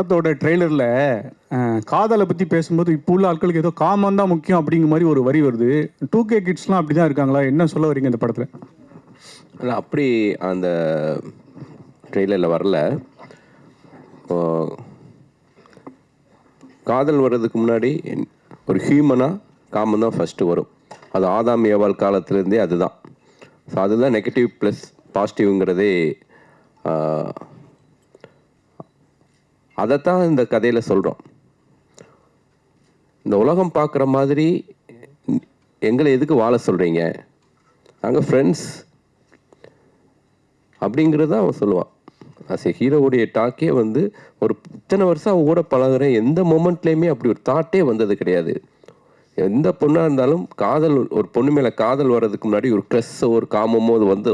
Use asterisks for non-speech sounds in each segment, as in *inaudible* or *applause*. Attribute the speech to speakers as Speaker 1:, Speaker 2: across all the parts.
Speaker 1: படத்தோட ட்ரெய்லரில் காதலை பற்றி பேசும்போது இப்போ உள்ள ஆட்களுக்கு ஏதோ காமன் தான் முக்கியம் அப்படிங்கிற மாதிரி ஒரு வரி வருது. டூ கே கிட்ஸ்லாம் அப்படி தான் இருக்காங்களா? என்ன சொல்ல வரீங்க இந்த படத்தில்?
Speaker 2: இல்லை அப்படி அந்த ட்ரெய்லரில் வரல. இப்போ, காதல் வர்றதுக்கு முன்னாடி ஒரு ஹியூமனாக காமன் தான் ஃபஸ்ட்டு வரும். அது ஆதாம் ஏவாள் காலத்துலேருந்தே அதுதான். ஸோ அதுதான் நெகட்டிவ் ப்ளஸ் பாசிட்டிவ்ங்கிறதே அதைத்தான் இந்த கதையில் சொல்கிறோம் இந்த உலகம் பார்க்குற மாதிரி எங்களை எதுக்கு வாழ சொல்கிறீங்க நாங்கள் ஃப்ரெண்ட்ஸ் அப்படிங்கிறத அவன் சொல்லுவான். அஸ் ஹீரோவுடைய டாக்கே வந்து ஒரு இத்தனை வருஷம் அவன் கூட பழகுறேன் எந்த மூமெண்ட்லேயுமே அப்படி ஒரு தாட்டே வந்தது கிடையாது. எந்த பொண்ணாக இருந்தாலும் காதல் ஒரு பொண்ணு மேலே காதல் வர்றதுக்கு முன்னாடி ஒரு க்ரெஸ்ஸோ ஒரு காமமோ அது வந்து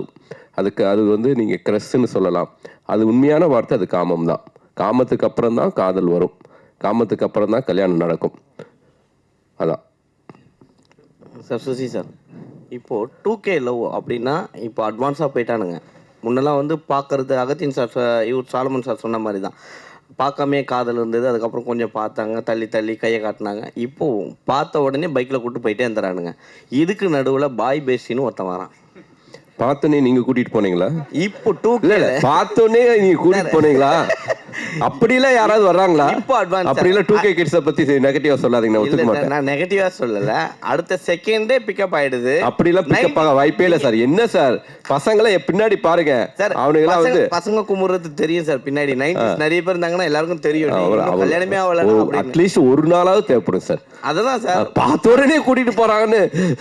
Speaker 2: அதுக்கு அது வந்து நீங்கள் க்ரெஸ்ஸுன்னு சொல்லலாம். அது உண்மையான வார்த்தை அது காமம் தான் காமத்துக்கு அப்புறம் தான் காதல் வரும். காமத்துக்கு அப்புறம் தான் கல்யாணம் நடக்கும். அதான்.
Speaker 3: சார் சுசி சார் இப்போது டூ கே லவ் அப்படின்னா இப்போ அட்வான்ஸாக போயிட்டானுங்க. முன்னெல்லாம் வந்து பார்க்கறது அகத்தின் சார் இவர் சாலமன் சார் சொன்ன மாதிரி தான் பார்க்காமே காதல் இருந்தது அதுக்கப்புறம் கொஞ்சம் பார்த்தாங்க தள்ளி தள்ளி கையை காட்டினாங்க. இப்போ பார்த்த உடனே பைக்கில் கூட்டு போயிட்டே இருந்துறானுங்க இதுக்கு நடுவில் பாய் பேசின்னு ஒருத்தன் வரான்.
Speaker 2: பார்த்தோன்னே நீங்கள் கூட்டிகிட்டு போனீங்களா?
Speaker 3: இப்போ டூ
Speaker 2: பார்த்தோன்னே நீங்க கூட்டிட்டு போனீங்களா? அப்படிலாம் யாராவது வர்றாங்களா?
Speaker 3: இப்போ advance.
Speaker 2: அப்படிலாம் டூ கே கிட்ஸை பத்தி நெகட்டிவா சொல்லாதீங்க நான் ஒத்துக்க மாட்டேன்.
Speaker 3: நான் நெகட்டிவாக சொல்லலை. அடுத்த செகண்டே பிக்கப் ஆயிடுது.
Speaker 2: அப்படிலாம் பிக்கப் ஆக வாய்ப்பே இல்ல சார். என்ன சார்? பசங்களை பின்னாடி பாருங்க.
Speaker 3: சார்
Speaker 2: அவனுங்களாம் வந்து
Speaker 3: பசங்க- குமுறது தெரியும் சார் பின்னாடி. நைன்டிஸ் நிறைய பேர் இருந்தாங்கன்னா எல்லாருக்கும் தெரியும். கல்யாணமே ஆகல
Speaker 2: அட்லீஸ்ட் ஒரு நாளாவது தேவைப்படும் சார்.
Speaker 3: அததான் சார்.
Speaker 2: பார்த்த உடனே கூட்டிட்டு போறாங்கன்னு.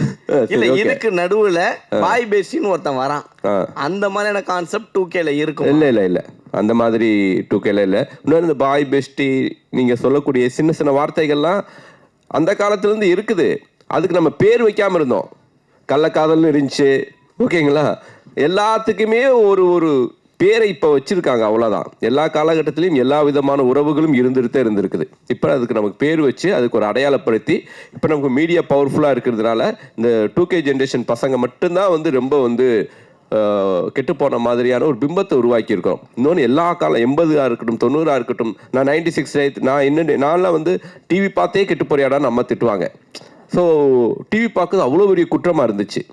Speaker 3: இல்ல. இதுக்கு நடுவுல பாய் பேசின்னு ஒருத்தன் வரான். அந்த மாதிரியான கான்செப்ட் டூ கேல இருக்கும்?
Speaker 2: இல்ல இல்ல இல்ல. அந்த மாதிரி டூ கேல இல்லை. இன்னொரு இந்த பாய் பெஸ்டி நீங்கள் சொல்லக்கூடிய சின்ன சின்ன வார்த்தைகள்லாம் அந்த காலத்துலேருந்து இருக்குது. அதுக்கு நம்ம பேர் வைக்காமல் இருந்தோம். கள்ளக்காதல்னு இருந்துச்சு. ஓகேங்களா? எல்லாத்துக்குமே ஒரு ஒரு பேரை இப்போ வச்சுருக்காங்க அவ்வளோதான் எல்லா காலகட்டத்திலையும் எல்லா விதமான உறவுகளும் இருந்துகிட்டே இருந்திருக்குது. இப்போ அதுக்கு நமக்கு பேர் வச்சு அதுக்கு ஒரு அடையாளப்படுத்தி இப்போ நமக்கு மீடியா பவர்ஃபுல்லாக இருக்கிறதுனால இந்த டூ கே ஜென்ரேஷன் பசங்க மட்டும்தான் வந்து ரொம்ப வந்து கெட்டு போன மாதிரியான ஒரு பிம்பத்தை உருவாக்கியிருக்கோம். இன்னொன்று எல்லா காலம் எண்பதாக இருக்கட்டும் தொண்ணூறாக இருக்கட்டும் நான் நைன்டி சிக்ஸ் நான் என்ன நான்லாம் வந்து டிவி பார்த்தே கெட்டு போறியாடான்னு நம்ம திட்டுவாங்க. ஸோ டிவி பார்க்குறது அவ்வளோ பெரிய குற்றமாக இருந்துச்சு.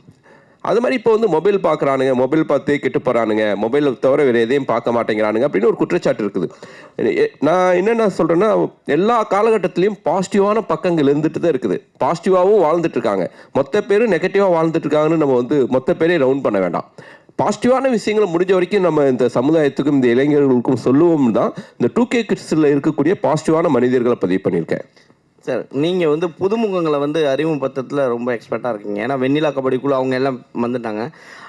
Speaker 2: அது மாதிரி இப்போ வந்து மொபைல் பார்க்குறானுங்க மொபைல் பார்த்து கெட்டு போகிறானுங்க மொபைலை தவிர வேறு எதையும் பார்க்க மாட்டேங்கிறானுங்க அப்படின்னு ஒரு குற்றச்சாட்டு இருக்குது. நான் என்னென்ன சொல்கிறேன்னா எல்லா காலகட்டத்திலையும் பாசிட்டிவான பக்கங்கள் இருந்துட்டு தான் இருக்குது. பாசிட்டிவாகவும் வாழ்ந்துட்டுருக்காங்க மொத்த பேரும் நெகட்டிவாக வாழ்ந்துட்டுருக்காங்கன்னு நம்ம வந்து மொத்த பேரே ரவுண்ட் பண்ண வேண்டாம். பாசிட்டிவான விஷயங்களை முடிஞ்ச வரைக்கும் நம்ம இந்த சமுதாயத்துக்கும் இந்த இளைஞர்களுக்கும் சொல்லுவோம் தான் இந்த டூ கே கிட்ஸில் இருக்கக்கூடிய பாசிட்டிவான மனிதர்களை பதிவு பண்ணியிருக்கேன்.
Speaker 3: சார் நீங்கள் வந்து புதுமுகங்களை வந்து அறிமுகப்படுத்துறதுல ரொம்ப எக்ஸ்பர்ட்டாக இருக்கீங்க. ஏன்னா வெண்ணிலா கபடிக்குள்ள அவங்க எல்லாம் வந்துட்டாங்க.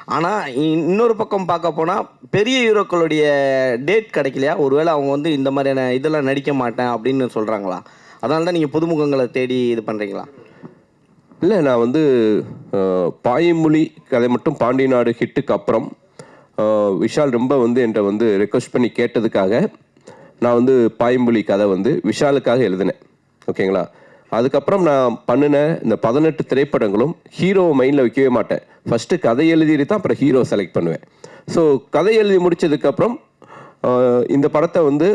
Speaker 3: ஆனால் இ- இன்னொரு பக்கம் பார்க்க போனால் பெரிய ஹீரோக்களுடைய டேட் கிடைக்கலையா? ஒருவேளை அவங்க வந்து இந்த மாதிரியான இதெல்லாம் நடிக்க மாட்டேன் அப்படின்னு சொல்கிறாங்களா அதனால தான் நீங்கள் புதுமுகங்களை தேடி இது பண்ணுறீங்களா
Speaker 2: இல்லை நான் வந்து பாயமொழி கதை மட்டும் பாண்டிய நாடு ஹிட்டுக்கு அப்புறம் விஷால் ரொம்ப வந்து என்கிட்ட வந்து ரெக்வஸ்ட் பண்ணி கேட்டதுக்காக நான் வந்து பாயமொழி கதை வந்து விஷாலுக்காக எழுதினேன். ஓகேங்களா? அதுக்கப்புறம் நான் பண்ணின இந்த பதினெட்டு திரைப்படங்களும் ஹீரோவை மைண்டில் வைக்கவே மாட்டேன். ஃபஸ்ட்டு கதை எழுதிட்டு தான் அப்புறம் ஹீரோ செலக்ட் பண்ணுவேன். ஸோ கதை எழுதி முடிச்சதுக்கப்புறம் இந்த படத்தை வந்து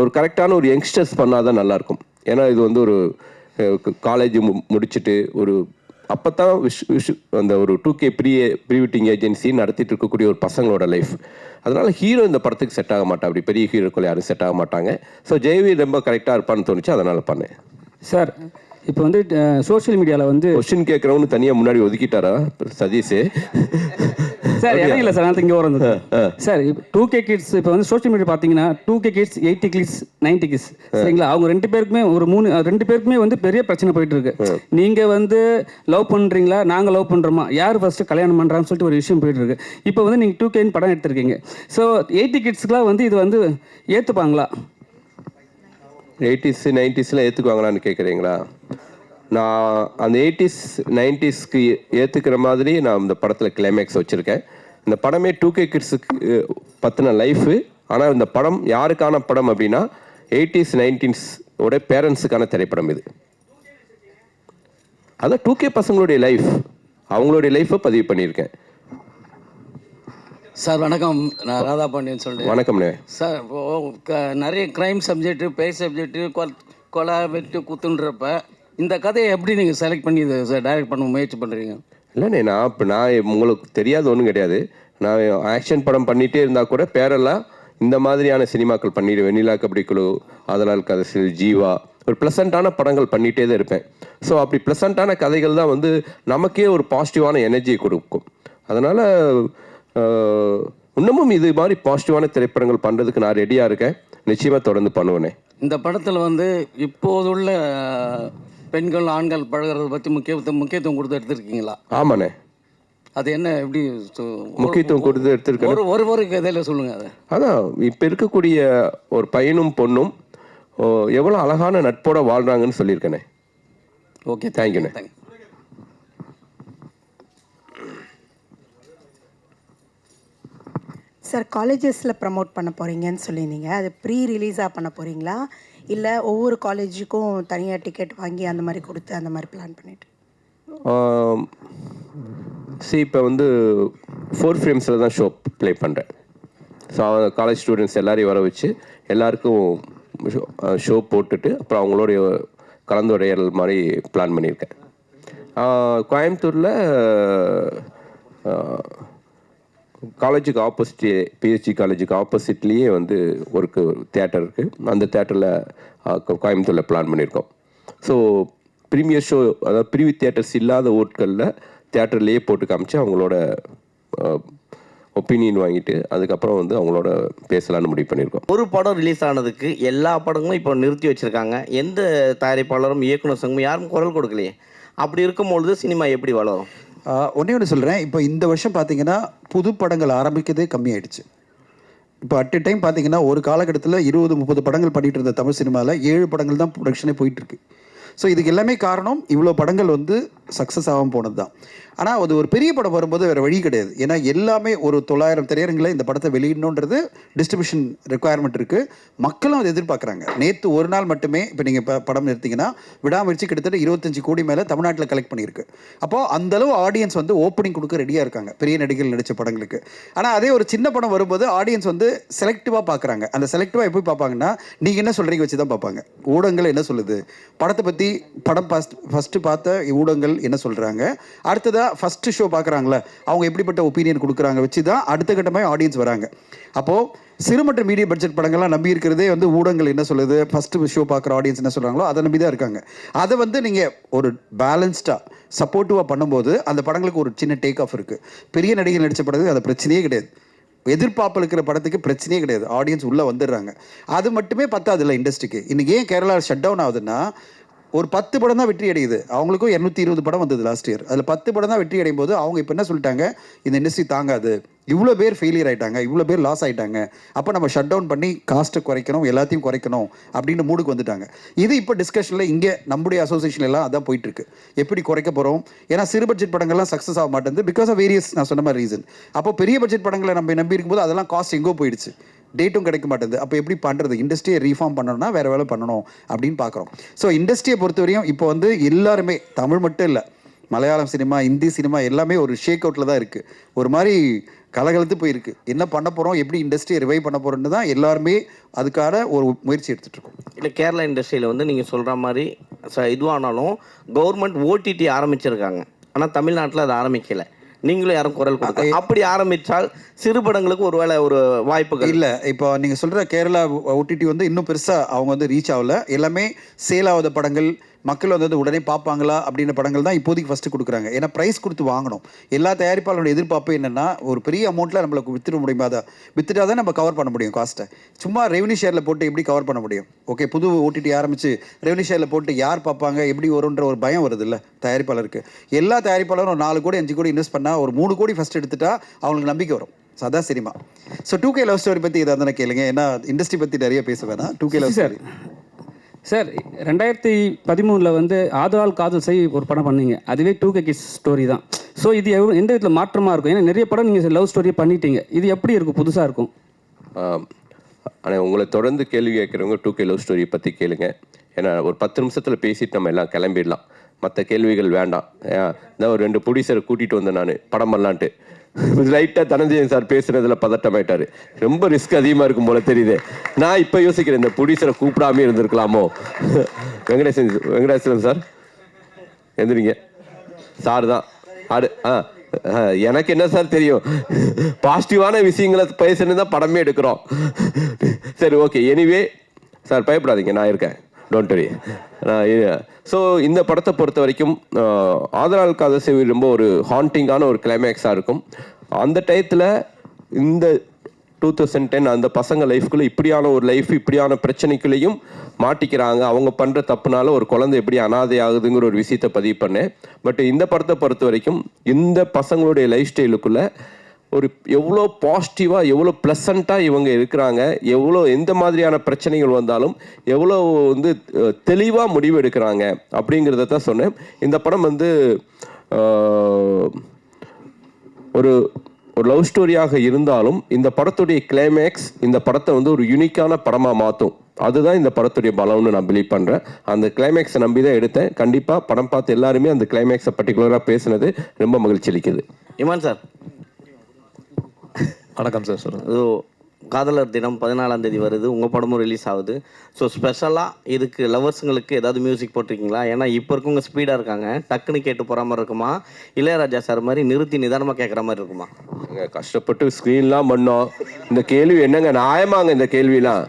Speaker 2: ஒரு கரெக்டான ஒரு யங்ஸ்டர்ஸ் பண்ணால் தான் நல்லாயிருக்கும் ஏன்னா இது வந்து ஒரு காலேஜ் முடிச்சுட்டு ஒரு அப்போ தான் விஷ் விஷ் அந்த ஒரு two K pre pre wedding agency நடத்திட்டு இருக்கக்கூடிய ஒரு பசங்களோட லைஃப் அதனால ஹீரோ இந்த படத்துக்கு செட் ஆக மாட்டா அப்படி பெரிய ஹீரோக்கள் யாரும் செட் ஆக மாட்டாங்க. ஸோ ஜெயவி ரொம்ப கரெக்டாக இருப்பான்னு தோணுச்சு. அதனால பண்ணேன்.
Speaker 1: சார் இப்போ வந்து சோஷியல் மீடியாவில் வந்து
Speaker 2: கொஸ்டின் கேட்குறவனு தனியாக முன்னாடி ஒதுக்கிட்டாரா சதீஷ்?
Speaker 1: சார் இடம் இல்லை சார் நான் இங்கே வரது சார். டூ கே கிட்ஸ் இப்போ வந்து சோஷியல் மீடியா பார்த்தீங்கன்னா two K kids eighty kids ninety kids சரிங்களா? அவங்க ரெண்டு பேருக்குமே ஒரு மூணு ரெண்டு பேருக்குமே வந்து பெரிய பிரச்சனை போயிட்டு இருக்கு நீங்கள் வந்து லவ் பண்ணுறீங்களா நாங்கள் லவ் பண்ணுறோமா யார் ஃபர்ஸ்ட் கல்யாணம் பண்ணுறான்னு சொல்லிட்டு ஒரு விஷயம் போயிட்டு இருக்கு இப்போ வந்து நீங்கள் டூ கேன்னு படம் எடுத்திருக்கீங்க. ஸோ எயிட்டி கிட்ஸ்க்குலாம் வந்து இது வந்து ஏற்றுப்பாங்களா
Speaker 2: எயிட்டிஸ் நைன்டிஸில் ஏற்றுக்குவாங்களான்னு கேட்குறீங்களா நான் அந்த எயிட்டிஸ் நைன்டிஸ்க்கு ஏற்றுக்கிற மாதிரி நான் இந்த படத்தில் கிளைமேக்ஸ் வச்சுருக்கேன். இந்த படமே டூ கே கிட்ஸுக்கு பற்றின லைஃபு ஆனால் இந்த படம் யாருக்கான படம் அப்படின்னா எயிட்டிஸ் நைன்டீன்ஸ் உடைய பேரண்ட்ஸுக்கான திரைப்படம் இது. அதான் டூ கே பசங்களுடைய லைஃப் அவங்களுடைய லைஃப்பை பதிவு பண்ணியிருக்கேன்.
Speaker 4: சார் வணக்கம். நான் ராதா பாண்டியன் சொல்கிறேன்
Speaker 2: வணக்கம்ண்ணே.
Speaker 4: சார் நிறைய க்ரைம் சப்ஜெக்ட்டு பேய் சப்ஜெக்ட்டு கொலை வெட்டு குத்துன்றப்ப இந்த கதையை எப்படி நீங்கள் செலக்ட் பண்ணி இதை சார் டைரக்ட் பண்ண முயற்சி பண்ணுறீங்க
Speaker 2: இல்லைண்ணே நான் இப்போ நான் உங்களுக்கு தெரியாத ஒன்றும் கிடையாது. நான் ஆக்ஷன் படம் பண்ணிகிட்டே இருந்தால் கூட பேரெல்லாம் இந்த மாதிரியான சினிமாக்கள் பண்ணிடுவேன். வெண்ணிலா கபடி குழு அதனால் கதை ஜீவா. ஒரு ப்ளசண்ட்டான படங்கள் பண்ணிகிட்டே தான் இருப்பேன். ஸோ அப்படி ப்ளசண்ட்டான கதைகள் தான் வந்து நமக்கே ஒரு பாசிட்டிவான எனர்ஜியை கொடுக்கும். அதனால் இன்னமும் இது மாதிரி பாசிட்டிவான திரைப்படங்கள் பண்ணுறதுக்கு நான் ரெடியாக இருக்கேன். நிச்சயமாக தொடர்ந்து பண்ணுவேனே.
Speaker 4: இந்த படத்தில் வந்து இப்போதுள்ள பெண்கள் ஆண்கள் பழகுறத பற்றி முக்கியத்துவம் முக்கியத்துவம் கொடுத்து எடுத்திருக்கீங்களா?
Speaker 2: ஆமாண்ணே.
Speaker 4: அது என்ன எப்படி சொ-
Speaker 2: முக்கியத்துவம் கொடுத்து எடுத்திருக்கேன்.
Speaker 4: ஒரு ஒரு ஒரு கதையில் சொல்லுங்கள் அதை.
Speaker 2: அதான் இப்போ இருக்கக்கூடிய ஒரு பையனும் பொண்ணும் எவ்வளோ அழகான நட்போட வாழ்றாங்கன்னு சொல்லியிருக்கேனே.
Speaker 4: ஓகே
Speaker 2: தேங்க்யூண்ணே
Speaker 4: தேங்க்யூ
Speaker 5: சார் காலேஜஸில் ப்ரமோட் பண்ண போகிறீங்கன்னு சொல்லியிருந்தீங்க. அது ப்ரீ ரிலீஸாக பண்ண போகிறீங்களா இல்லை ஒவ்வொரு காலேஜுக்கும் தனியாக டிக்கெட் வாங்கி அந்த மாதிரி கொடுத்து அந்த மாதிரி பிளான் பண்ணிட்டு.
Speaker 2: சி இப்போ வந்து ஃபோர் ஃப்ரேம்ஸில் தான் ஷோ ப்ளே பண்ணுறேன் ஸோ காலேஜ் ஸ்டூடெண்ட்ஸ் எல்லாரையும் வர வச்சு எல்லாருக்கும் ஷோ போட்டுட்டு அப்புறம் அவங்களோடைய கலந்துரையாடல் மாதிரி பிளான் பண்ணியிருக்கேன். கோயம்புத்தூரில் காலேஜுக்கு ஆப்போசிட் பிஹெச்டி காலேஜுக்கு ஆப்போசிட்லேயே வந்து ஒரு தேட்டர் இருக்குது அந்த தேட்டரில் கோயம்புத்தூரில் பிளான் பண்ணியிருக்கோம் ஸோ ப்ரீமியர் ஷோ அதாவது பிரிவி தேட்டர்ஸ் இல்லாத ஓட்களில் தேட்டர்லேயே போட்டு காமிச்சு அவங்களோட ஒப்பீனியன் வாங்கிட்டு அதுக்கப்புறம் வந்து அவங்களோட பேசலான்னு முடிவு பண்ணியிருக்கோம்
Speaker 3: ஒரு படம் ரிலீஸ் ஆனதுக்கு எல்லா படங்களும் இப்போ நிறுத்தி வச்சுருக்காங்க. எந்த தயாரிப்பாளரும் இயக்குனர் சங்கமும் யாரும் குரல் கொடுக்கலையே. அப்படி இருக்கும்பொழுது சினிமா எப்படி வளரும்?
Speaker 6: ஒன்றே ஒன்று சொல்கிறேன் இப்போ இந்த வருஷம் பார்த்தீங்கன்னா புது படங்கள் ஆரம்பிக்கிறதே கம்மியாயிடுச்சு. இப்போ அட் எ டைம் பார்த்தீங்கன்னா ஒரு காலகட்டத்தில் இருபது முப்பது படங்கள் பண்ணிட்டு இருந்த தமிழ் சினிமாவில் ஏழு படங்கள் தான் ப்ரொடக்ஷனே போயிட்டுருக்கு ஸோ இதுக்கு எல்லாமே காரணம் இவ்வளோ படங்கள் வந்து சக்ஸஸ் ஆகாமல் போனது தான் ஆனால் அது ஒரு பெரிய படம் வரும்போது வேறு வழி கிடையாது. ஏன்னா எல்லாமே ஒரு தொள்ளாயிரம் திரையரங்கில் இந்த படத்தை வெளியிடணுன்றது டிஸ்ட்ரிபியூஷன் ரெக்குவயர்மெண்ட் இருக்குது மக்களும் அதை எதிர்பார்க்குறாங்க. நேற்று ஒரு நாள் மட்டுமே இப்போ நீங்கள் இப்போ படம் நிறுத்திங்கன்னா விடாமுயற்சி கிட்டத்தட்ட இருபத்தஞ்சு கோடி மேலே தமிழ்நாட்டில் கலெக்ட் பண்ணியிருக்கு. அப்போது அந்தளவு ஆடியன்ஸ் வந்து ஓப்பனிங் கொடுக்க ரெடியாக இருக்காங்க. பெரிய நடிகர்கள் நடித்த படங்களுக்கு. ஆனால் அதே ஒரு சின்ன படம் வரும்போது ஆடியன்ஸ் வந்து செலக்டிவாக பார்க்குறாங்க அந்த செலக்டிவாக எப்படி பார்ப்பாங்கன்னா நீங்கள் என்ன சொல்கிறீங்க வச்சு தான் பார்ப்பாங்க ஊடகங்கள் என்ன சொல்லுது? படத்தை பற்றி படம் ஃபஸ்ட் ஃபஸ்ட்டு பார்த்த ஊடகங்கள் என்ன சொல்கிறாங்க அடுத்ததாக ஃபஸ்ட்டு ஷோ பார்க்குறாங்களே அவங்க எப்படிப்பட்ட ஒப்பீனியன் கொடுக்குறாங்க வச்சு தான் அடுத்த கட்டமாக ஆடியன்ஸ் வராங்க. அப்போது சிறு மற்றும் மீடிய பட்ஜெட் படங்கள்லாம் நம்பி இருக்கிறதே வந்து ஊடகங்கள் என்ன சொல்லுது? ஃபஸ்ட்டு ஷோ பார்க்குற ஆடியன்ஸ் என்ன சொல்கிறாங்களோ அதை நம்பி தான் இருக்காங்க. அதை வந்து நீங்கள் ஒரு பேலன்ஸ்டாக சப்போர்ட்டிவாக பண்ணும்போது அந்த படங்களுக்கு ஒரு சின்ன டேக் ஆஃப் இருக்குது பெரிய நடிகர் நடித்த படத்துக்கு அது பிரச்சனையே கிடையாது. எதிர்பார்ப்பு இருக்கிற படத்துக்கு பிரச்சனையே கிடையாது. ஆடியன்ஸ் உள்ளே வந்துடுறாங்க. அது மட்டுமே பத்தாது இல்லை இண்டஸ்ட்ரிக்கு இன்றைக்கி ஏன் கேரளா ஷட் டவுன் ஆகுதுன்னா ஒரு பத்து படம் தான் வெற்றி அடையுது. அவங்களுக்கும் இரநூத்தி இருபது படம் வந்தது லாஸ்ட் இயர் அதில் பத்து படம் தான் வெற்றி அடையும் போது அவங்க இப்போ என்ன சொல்லிட்டாங்க? இந்த இண்டஸ்ட்ரி தாங்காது. இவ்வளோ பேர் ஃபெயிலியர் ஆகிட்டாங்க இவ்வளோ பேர் லாஸ் ஆகிட்டாங்க அப்போ நம்ம ஷட் டவுன் பண்ணி காஸ்ட்டை குறைக்கணும் எல்லாத்தையும் குறைக்கணும் அப்படின்னு மூடுக்கு வந்துட்டாங்க. இது இப்போ டிஸ்கஷனில் இங்கே நம்முடைய அசோசியேஷன் எல்லாம் அதான் போயிட்டுருக்கு. எப்படி குறைக்க போகிறோம் ஏன்னா சிறு பட்ஜெட் படங்கள்லாம் சக்ஸஸ் ஆக மாட்டேங்குது பிகாஸ் ஆஃப் வேரியஸ் நான் சொன்ன மாதிரி ரீசன் அப்போ பெரிய பட்ஜெட் படங்களை நம்ம நம்பி இருக்கும்போது அதெல்லாம் காஸ்ட் எங்கோ போயிடுச்சு. டேட்டும் கிடைக்க மாட்டேங்குது. அப்போ எப்படி பண்ணுறது இண்டஸ்ட்ரியை ரீஃபார்ம் பண்ணணும்னா வேறு வேலை பண்ணணும் அப்படின்னு பார்க்குறோம். ஸோ இண்டஸ்ட்ரியை பொறுத்தவரையும் இப்போ வந்து எல்லாருமே தமிழ் மட்டும் இல்லை மலையாளம் சினிமா இந்தி சினிமா எல்லாமே ஒரு ஷேக் அவுட்டில் தான் இருக்குது ஒரு மாதிரி கலகலத்து போயிருக்கு. என்ன பண்ண போகிறோம் எப்படி இண்டஸ்ட்ரியை ரிவைவ் பண்ண போகிறோன்னு தான் எல்லாருமே அதுக்கான ஒரு முயற்சி எடுத்துகிட்டு இருக்கோம்.
Speaker 3: இல்லை கேரளா இண்டஸ்ட்ரியில் வந்து நீங்கள் சொல்கிற மாதிரி ச இதுவானாலும் கவர்மெண்ட் ஓடிடி ஆரம்பிச்சிருக்காங்க. ஆனால் தமிழ்நாட்டில் அது ஆரம்பிக்கலை. நீங்களும் யாரும் குரல் கொடுக்க அப்படி ஆரம்பித்தால் சிறு படங்களுக்கு ஒருவேளை ஒரு வாய்ப்புகள்
Speaker 6: இல்லை இப்போ நீங்கள் சொல்கிற கேரளா ஓடிடி வந்து இன்னும் பெருசாக அவங்க வந்து ரீச் ஆகல. எல்லாமே சேல் ஆகாத படங்கள் மக்கள் வந்து உடனே பார்ப்பாங்களா அப்படின்ற படங்கள் தான் இப்போதைக்கு ஃபஸ்ட்டு கொடுக்குறாங்க. ஏன்னா ப்ரைஸ் கொடுத்து வாங்கணும். எல்லா தயாரிப்பாளரோட எதிர்பார்ப்பு என்னென்னா ஒரு பெரிய அமௌண்ட்டில் நம்மளுக்கு வித்துட முடியுமா? அதை வித்துட்டா தான் நம்ம கவர் பண்ண முடியும் காஸ்ட்டை சும்மா ரெவன்யூ ஷேரில் போட்டு எப்படி கவர் பண்ண முடியும்? ஓகே புது ஓடிடி ஆரம்பித்து ரெவன்யூ ஷேரில் போட்டு யார் பார்ப்பாங்க? எப்படி வரும்ன்ற ஒரு பயம் வருது இல்லை தயாரிப்பாளருக்கு. எல்லா தயாரிப்பாளரும் ஒரு நாலு கோடி அஞ்சு கோடி இன்வெஸ்ட் பண்ணால் ஒரு மூணு கோடி ஃபஸ்ட் எடுத்துட்டா அவங்களுக்கு நம்பிக்கை வரும். ஸோ அதான் cinema so two K love story பற்றி எதாவது கேளுங்க. ஏன்னா இண்டஸ்ட்ரி பற்றி நிறைய பேச வேணாம். Two K love story
Speaker 1: sir ரெண்டாயிரத்தி பதிமூணில் வந்து ஆதலால் காதல் செய் ஒரு படம் பண்ணீங்க. அதுவே டூ கே கிஸ் ஸ்டோரி தான். ஸோ இது எவ்வளோ எந்த விதத்தில் மாற்றமாக இருக்கும்? ஏன்னா நிறைய படம் நீங்கள் லவ் ஸ்டோரியை பண்ணிட்டீங்க. இது எப்படி இருக்கும்? புதுசாக இருக்கும்.
Speaker 2: ஆனால் உங்களை தொடர்ந்து கேள்வி கேட்குறவங்க டூ கே லவ் ஸ்டோரி பற்றி கேளுங்க. ஏன்னா ஒரு பத்து நிமிஷத்தில் பேசிட்டு நம்ம எல்லாம் கிளம்பிடலாம். மற்ற கேள்விகள் வேண்டாம். ஏன், இந்த ஒரு ரெண்டு ப்ரொடியூசரை கூட்டிகிட்டு வந்தேன் நான் படம் பண்ணலான்ட்டு. *laughs* லைட்டாக தனஞ்சயன் சார் பேசுனதுல பதட்டமாயிட்டார் ரொம்ப ரிஸ்க் அதிகமாக இருக்கும் போல தெரியுது. நான் இப்போ யோசிக்கிறேன் இந்த ப்ரொடியூசரை கூப்பிடாமே இருந்திருக்கலாமோ? *laughs* வெங்கடேசன் வெங்கடேஸ்வரன் சார் எந்திரிங்க. சார் தான். ஆடு ஆ ஆ, எனக்கு என்ன சார் தெரியும்? *laughs* பாசிட்டிவான விஷயங்களை பேசுன்னு தான் படமே எடுக்கிறோம். சரி ஓகே எனிவே சார் பயப்படாதீங்க நான் இருக்கேன். டோன்ட் வரி ஸோ இந்த படத்தை பொறுத்த வரைக்கும் ஆஹ், ஆதலால் காதல் ரொம்ப ஒரு ஹாண்டிங்கான ஒரு கிளைமேக்ஸாக இருக்கும். அந்த டயத்தில் இந்த டூ தௌசண்ட் டென் அந்த பசங்க லைஃப்குள்ளே இப்படியான ஒரு லைஃப் இப்படியான பிரச்சனைக்குள்ளேயும் மாட்டிக்கிறாங்க. அவங்க பண்ணுற தப்புனால ஒரு குழந்தை எப்படி அனாதை ஆகுதுங்கிற ஒரு விஷயத்தை பதிவு பண்ணேன். பட் இந்த படத்தை பொறுத்த வரைக்கும் இந்த பசங்களுடைய லைஃப் ஸ்டைலுக்குள்ளே ஒரு எவ்வளோ பாசிட்டிவாக எவ்வளோ ப்ளசண்ட்டாக இவங்க இருக்கிறாங்க எவ்வளோ எந்த மாதிரியான பிரச்சனைகள் வந்தாலும் எவ்வளோ வந்து தெளிவாக முடிவு எடுக்கிறாங்க அப்படிங்கிறத தான் சொன்னேன். இந்த படம் வந்து ஒரு ஒரு லவ் ஸ்டோரியாக இருந்தாலும் இந்த படத்துடைய கிளைமேக்ஸ் இந்த படத்தை வந்து ஒரு யூனிக்கான படமாக மாற்றும் அதுதான் இந்த படத்துடைய பலம்னு நான் பிலீவ் பண்ணுறேன் அந்த கிளைமேக்ஸை நம்பி தான் எடுத்தேன். கண்டிப்பாக படம் பார்த்து எல்லாருமே அந்த கிளைமேக்ஸை பர்டிகுலராக பேசுனது ரொம்ப மகிழ்ச்சி அளிக்குது.
Speaker 3: இமான் சார்.
Speaker 7: வணக்கம் சார் சொல்லுங்கள்
Speaker 3: இது காதலர் தினம் பதினாலாம் தேதி வருது. உங்கள் படமும் ரிலீஸ் ஆகுது. ஸோ ஸ்பெஷலாக இதுக்கு லவர்ஸுங்களுக்கு ஏதாவது மியூசிக் போட்டிருக்கீங்களா? ஏன்னா இப்போ இருக்கவங்க ஸ்பீடாக இருக்காங்க. டக்குன்னு கேட்டு போகிற மாதிரி இருக்குமா? இளையராஜா சார் மாதிரி நிறுத்தி நிதானமாக கேட்குற மாதிரி இருக்குமா?
Speaker 2: கஷ்டப்பட்டு ஸ்க்ரீன்லாம் பண்ணோம். இந்த கேள்வி என்னங்க நியாயமாங்க இந்த கேள்விலாம்?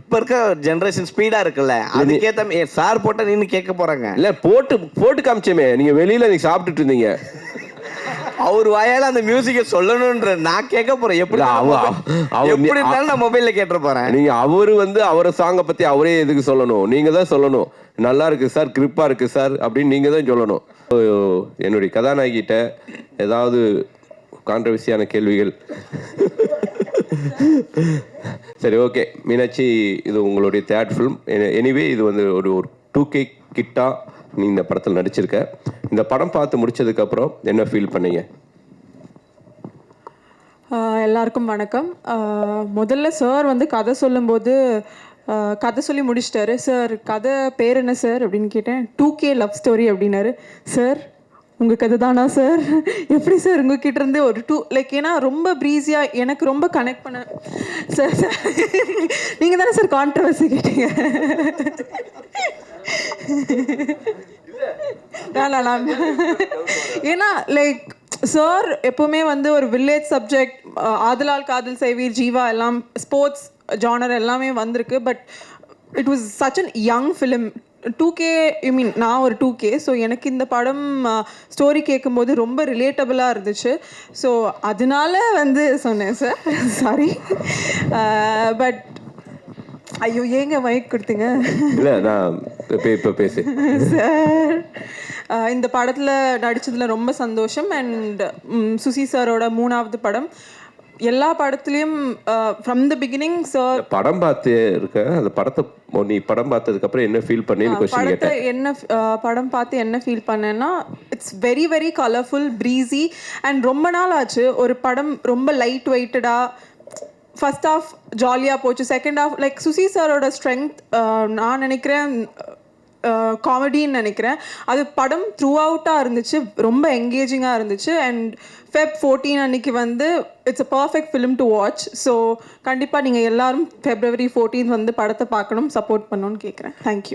Speaker 3: இப்போ இருக்க ஜென்ரேஷன் ஸ்பீடாக இருக்குல்ல? அதுக்கேற்ற சார் போட்டால் நின்று கேட்க போகிறாங்க
Speaker 2: இல்ல போட்டு போட்டு காமிச்சேமே. நீங்க வெளியில நீங்க சாப்பிட்டுட்டு இருந்தீங்க.
Speaker 3: அவர் வாயால அந்த மியூசிக்கை சொல்லணுன்ற நான் கேட்க போறேன். எப்படி எப்படி இருந்தாலும் நான் மொபைல்ல கேட்டு போறேன்.
Speaker 2: நீங்க அவரு வந்து அவர சாங்கை பத்தி அவரே எதுக்கு சொல்லணும்? நீங்க தான் சொல்லணும். நல்லா இருக்கு சார் கிரிப்பா இருக்கு சார் அப்படின்னு நீங்க தான் சொல்லணும். என்னுடைய கதாநாயகிட்ட ஏதாவது கான்ட்ரவர்சியான கேள்விகள்? சரி ஓகே மீனாட்சி இது உங்களுடைய தேர்ட் ஃபிலிம் எனிவே இது வந்து ஒரு ஒரு டூ கே கிட்டா நீ இந்த படத்தில் நடிச்சிருக்க. இந்த படம் பார்த்து முடிச்சதுக்கு அப்புறம் என்ன ஃபீல் பண்ணீங்க?
Speaker 8: எல்லாருக்கும் வணக்கம். முதல்ல சார் வந்து கதை சொல்லும்போது கதை சொல்லி முடிச்சிட்டாரு. சார் கதை பேர் என்ன சார் அப்படின்னு கேட்டேன். டூ கே லவ் ஸ்டோரி அப்படின்னாரு. சார் உங்கள் கதை தானா சார் எப்படி சார் உங்ககிட்ட இருந்து ஒரு டூ லைக் ஏன்னா ரொம்ப ப்ரீஸியாக எனக்கு ரொம்ப கனெக்ட் பண்ண சார் சார் நீங்கள் தானே சார் கான்ட்ரவர்சி கேட்டீங்க? *laughs* வேணாம் *laughs* ஏன்னா லைக் சார் எப்பவுமே வந்து ஒரு வில்லேஜ் சப்ஜெக்ட் ஆதலால் காதல் செய்வீர் ஜீவா எல்லாம் ஸ்போர்ட்ஸ் ஜானர் எல்லாமே வந்திருக்கு but it was such an young film two K I mean நான் ஒரு டூ கே ஸோ எனக்கு இந்த படம் ஸ்டோரி கேட்கும்போது ரொம்ப ரிலேட்டபிளாக இருந்துச்சு. ஸோ அதனால வந்து சொன்னேன் சார் சாரி பட் ஐயோ ஏங்க மைக் கொடுத்தீங்க?
Speaker 2: இல்லை நான் இப்ப பேசு.
Speaker 8: சார் இந்த படத்தில் நடிச்சதுல ரொம்ப சந்தோஷம். அண்ட் சுசி சாரோட மூணாவது படம். எல்லா படத்துலேயும் ஃப்ரம் த பிகினிங் சார்
Speaker 2: படம் பார்த்து இருக்க அந்த படத்தை நீ படம் பார்த்ததுக்கு அப்புறம் என்ன ஃபீல் பண்ணேன்னு கொஸ்டின் கேட்டேன்.
Speaker 8: என்ன படம் பார்த்து என்ன ஃபீல் பண்ணேன்னா it's very very colourful breezy and ரொம்ப நாள் ஆச்சு ஒரு படம் ரொம்ப லைட் வெயிட்டடாக ஃபர்ஸ்ட் ஆஃப் ஜாலியாக போச்சு. செகண்ட் ஆஃப் லைக் சுசி சாரோட ஸ்ட்ரென்த் நான் நினைக்கிறேன் uh, காமெடின்னு நினைக்கிறேன். அது படம் த்ரூ அவுட்டாக இருந்துச்சு ரொம்ப என்கேஜிங்காக இருந்துச்சு. அண்ட் ஃபெப் ஃபோர்டீன் அன்னைக்கு வந்து it's a perfect film to watch so கண்டிப்பாக நீங்கள் எல்லாரும் ஃபெப்ரவரி ஃபோர்டீன் வந்து படத்தை பார்க்கணும் சப்போர்ட் பண்ணணும்னு கேட்குறேன் தேங்க்யூ